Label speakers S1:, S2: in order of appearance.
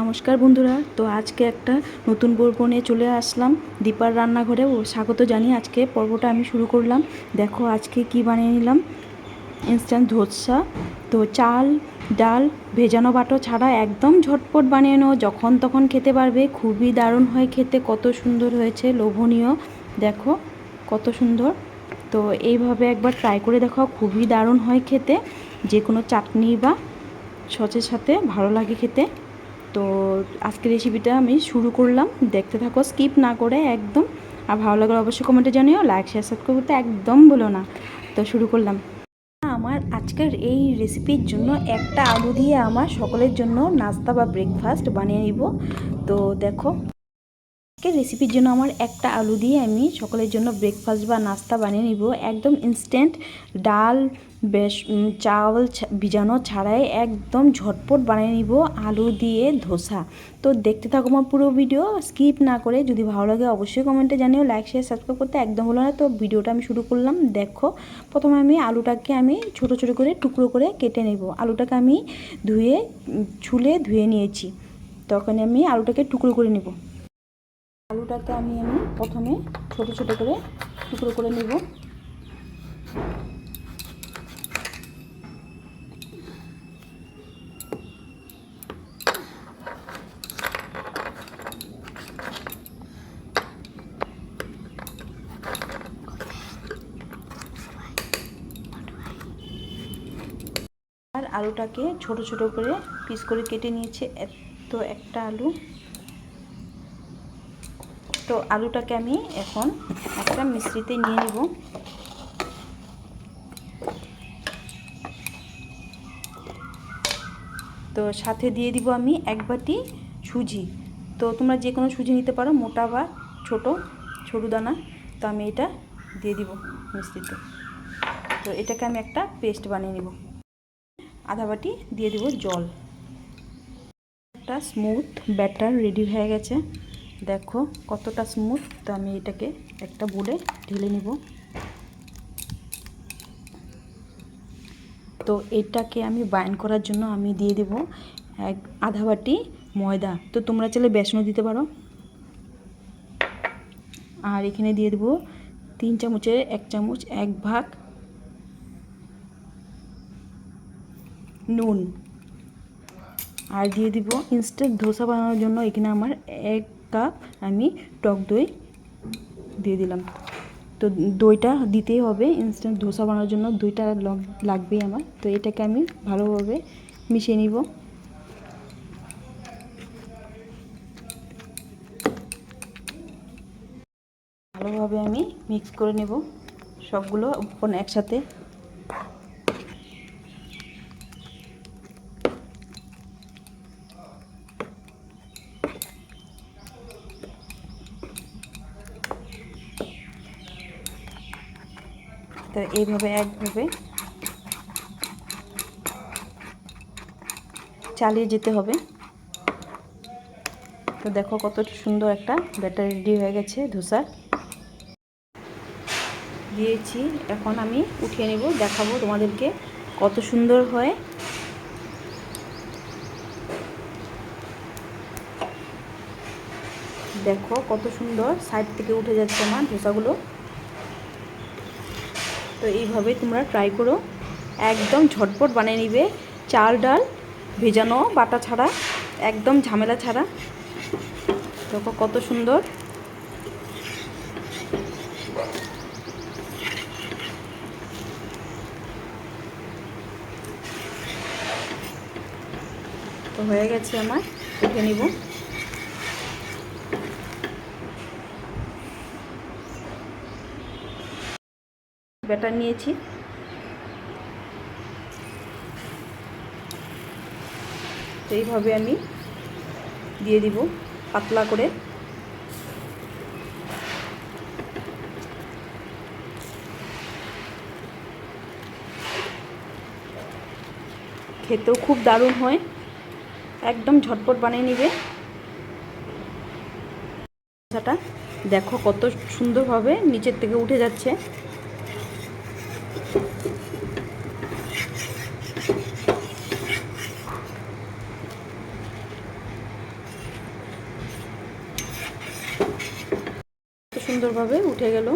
S1: নমস্কার বন্ধুরা, তো আজকে একটা নতুন পর্ব নিয়ে চলে আসলাম। দীপার রান্নাঘরে ও স্বাগত জানিয়ে আজকে পর্বটা আমি শুরু করলাম। দেখো আজকে কি বানিয়ে নিলাম। ইনস্ট্যান্ট ধোসা, তো চাল, ডাল, ভেজানো বাটো ছাড়া একদম ঝটপট বানিয়ে নেও। যখন তখন খেতে পারবে। খুবই দারুণ হয় খেতে, কত সুন্দর হয়েছে, লোভনীয়। দেখো কত সুন্দর। তো এইভাবে একবার ট্রাই করে দেখো খুবই দারুণ হয় খেতে। যে কোনো চাটনি বা সচের সাথে ভালো লাগে খেতে। তো আজকের রেসিপিটা আমি শুরু করলাম। দেখতে থাকো স্কিপ না করে একদম। আর ভালো লাগলে অবশ্যই কমেন্টে জানিও লাইক শেয়ার সাবস্ক্রাইব করতে একদম বলো না। তো শুরু করলাম। আমার আজকের এই রেসিপির জন্য একটা আলু দিয়ে আমার সকলের জন্য নাস্তা বা ব্রেকফাস্ট বানিয়ে নিব। তো দেখো। আজকের রেসিপির জন্য আমার একটা আলু দিয়ে আমি সকলের জন্য ব্রেকফাস্ট বা নাস্তা বানিয়ে নিব। একদম ইনস্ট্যান্ট ডাল, বেশ চাউল ভিজানো ছাড়াই একদম ঝটপট বানিয়ে নিব আলু দিয়ে ধোসা। তো দেখতে থাকো আমার পুরো ভিডিও স্কিপ না করে যদি ভালো লাগে অবশ্যই কমেন্টে জানিও লাইক শেয়ার সাবস্ক্রাইব করতে একদম হলো না। তো ভিডিওটা আমি শুরু করলাম, দেখো, প্রথমে আমি আলুটাকে আমি ছোট ছোট করে টুকরো করে কেটে নেব। আলুটাকে আমি ধুয়ে ছুলে ধুয়ে নিয়েছি। তখন আমি আলুটাকে টুকরো করে নেব। আলুটাকে আমি আমি প্রথমে ছোট ছোট করে টুকরো করে নেব। আর আলুটাকে ছোট ছোট করে পিস করে কেটে নিয়েছে। এত একটা আলু। তো আলুটাকে আমি এখন একটা মিশ্রিতে নিয়ে নেব। তো সাথে দিয়ে দিব আমি এক বাটি সুজি। তো তোমরা যে কোনো সুজি নিতে পারো, মোটা বা ছোট, সরু দানা। তো আমি এটা দিয়ে দিব মিশ্রিতে। তো এটাকে আমি একটা পেস্ট বানিয়ে নেব। আধা বাটি দিয়ে দিব জল। একটা স্মুথ ব্যাটার রেডি হয়ে গেছে। দেখো কতটা স্মুথ তো আমি এটাকে একটা বলে ঢেলে নিব। তো এটাকে আমি বাইন্ড করার জন্য আমি দিয়ে দেব এক আধা বাটি ময়দা। তো তোমরা চাইলে বেসনও দিতে পারো। আর এখানে দিয়ে দেবো তিন চামচের এক চামচ এক ভাগ নুন। আর দিয়ে দিব ইনস্ট্যান্ট ধোসা বানানোর জন্য এখানে আমার এক কাপ আমি টক দই দিয়ে দিলাম। তো দইটা দিতেই হবে ইনস্ট্যান্ট ধোসা বানানোর জন্য দইটা লাগবেই আমার। তো এটাকে আমি ভালোভাবে মিশিয়ে নিব। ভালোভাবে আমি মিক্স করে নেব। সবগুলো একসাথে তো এইভাবে একভাবে চালিয়ে যেতে হবে। তো দেখো কত সুন্দর একটা ব্যাটার রেডি হয়ে গেছে ধোসার। দিয়েছি, এখন আমি উঠিয়ে নেব, দেখাবো তোমাদেরকে কত সুন্দর হয়। দেখো কত সুন্দর, সাইড থেকে উঠে যাচ্ছে আমার ধোসাগুলো। তো এইভাবে তোমরা ট্রাই করো। একদম ঝটপট বানিয়ে নিবে। চাল, ডাল, ভেজানো বাটা ছাড়া, একদম ঝামেলা ছাড়া। দেখো কত সুন্দর। তো হয়ে গেছে আমার। দেখে নিব। ব্যাটার নিয়েছি। এইভাবে আমি দিয়ে দিব পাতলা করে। খেতেও খুব দারুণ হয়। একদম ঝটপট বানিয়ে নিবে। দেখো কত সুন্দরভাবে নিচের থেকে উঠে যাচ্ছে। সুন্দরভাবে উঠে গেল।